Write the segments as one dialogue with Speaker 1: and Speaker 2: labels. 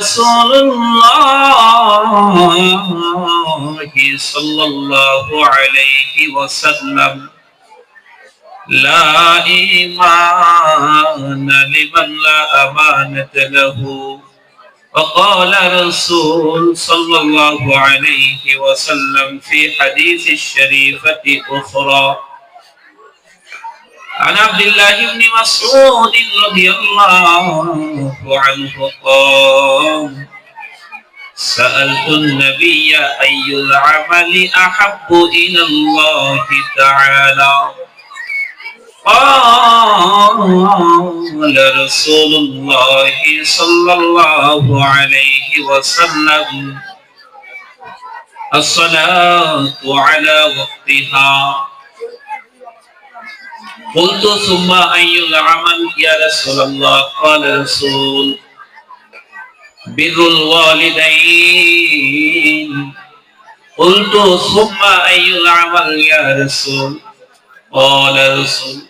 Speaker 1: رسول الله صلى الله عليه وسلم. لا إيمان لمن لا أمانة له. وقال رسول صلى الله عليه وسلم في حديث الشريفة أخرى عن عبد الله بن مسعود رضي الله عنه قال سألت النبي أي العمل أحب إلى الله تعالى؟ قال رسول الله صلى الله عليه وسلم الصلاة على وقتها. قلت ثم أي العمل يا رسول الله قال رسول بر الوالدين. قلت ثم أي العمل يا رسول قال رسول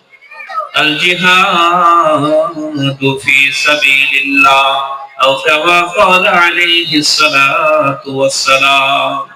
Speaker 1: الجهاد في سبيل الله أو كما قال عليه الصلاة والسلام.